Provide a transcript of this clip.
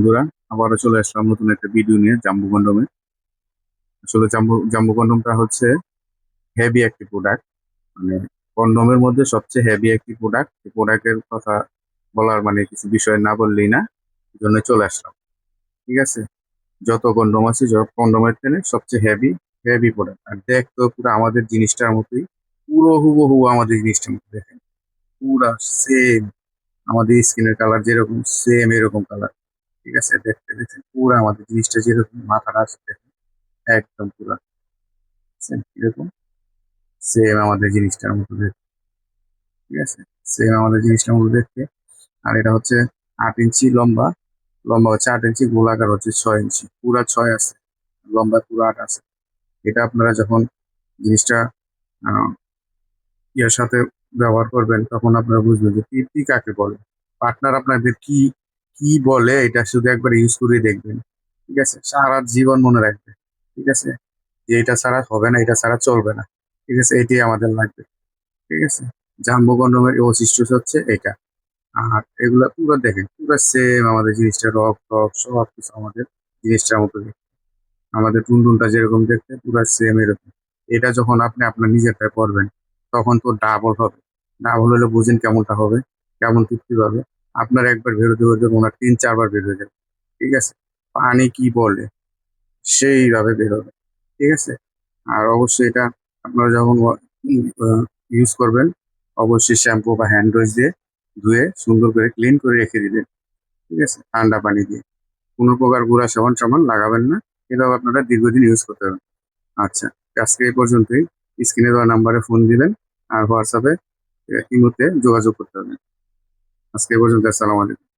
বন্ধুরা, আবারও চলে আসলাম নতুন একটা ভিডিও নিয়ে জাম্বু কন্ডমে আসলে জাম্বু জাম্বু কন্ডমটা হচ্ছে হেভি একটি প্রোডাক্ট মানে কন্ডমের মধ্যে সবচেয়ে হেভি একটি প্রোডাক্ট প্রোডাক্টের কথা বলার মানে কিছু বিষয় না বললেই না জন্য চলে আসলাম। ঠিক আছে? যত কন্ডম আছে, যত কন্ডমের থেকে সবচেয়ে হেভি হেভি প্রোডাক্ট আর দেখতো পুরো আমাদের জিনিসটার মতোই, পুরো হুবহু আমাদের জিনিসটার মতো দেখেন। পুরা সেম আমাদের স্কিনের কালার যেরকম সেম এরকম কালার ঠিক আছে, দেখতে দেখতে পুরো আমাদের জিনিসটা যেরকম মাথাটা দেখেন, একদম পুরা। এরকম সেম আমাদের জিনিসটার মতো দেখতে। ঠিক আছে সেম আমাদের জিনিসটার মতো দেখতে। আর এটা হচ্ছে আট ইঞ্চি লম্বা লম্বা হচ্ছে আট ইঞ্চি, গোলাকার হচ্ছে ছয় ইঞ্চি। পুরা ছয় আছে, লম্বা পুরো আট আছে। এটা আপনারা যখন জিনিসটা ইয়ার সাথে ব্যবহার করবেন, তখন আপনারা বুঝবেন যে তৃপ্তি কাকে বলে। পার্টনার আপনাদের কি কি বলে, এটা শুধু একবার ইউজ করে দেখবেন। ঠিক আছে? সারা জীবন মনে রাখবে ঠিক আছে? যে এটা ছাড়া হবে না, এটা ছাড়া চলবে না। ঠিক আছে? এটাই আমাদের লাগবে। ঠিক আছে? জাম্বো কন্ডমের বৈশিষ্ট্য হচ্ছে এটা। আর এগুলা পুরো দেখেন, পুরো সেম আমাদের জিনিসটা, রক, টক, সব কিছু আমাদের জিনিসটার মতো দেখতে। আমাদের টুনটুনটা যেরকম দেখতে, পুরো সেম এরকম। এটা যখন আপনি আপনার নিজেরটা করবেন তখন তো ডাবল হবে। ডাবল হলে বুঝেন কেমনটা হবে, কেমন তৃপ্তি পাবে। আপনার একবার বেরোতে বেরোতে ওনার তিন, চারবার বের হয়ে যাবে। ঠিক আছে? পানি কি বলে? সেইভাবে বের হবে। ঠিক আছে? আর অবশ্যই এটা আপনারা যখন ইউজ করবেন, অবশ্যই শ্যাম্পু বা হ্যান্ড ওয়াশ দিয়ে ধুয়ে সুন্দর করে ক্লিন করে রেখে দিবেন। ঠিক আছে? ঠান্ডা পানি দিয়ে। কোনো প্রকার গুঁড়া সাবান সাবান লাগাবেন না। এভাবে আপনারা দীর্ঘদিন ইউজ করতে পারবেন আচ্ছা আজকে এই পর্যন্তই। স্ক্রিনে দেওয়া নাম্বারে ফোন দিবেন আর হোয়াটসঅ্যাপে ইমোতে যোগাযোগ করতে হবে। আজকে পর্যন্ত আসসালামু আলাইকুম।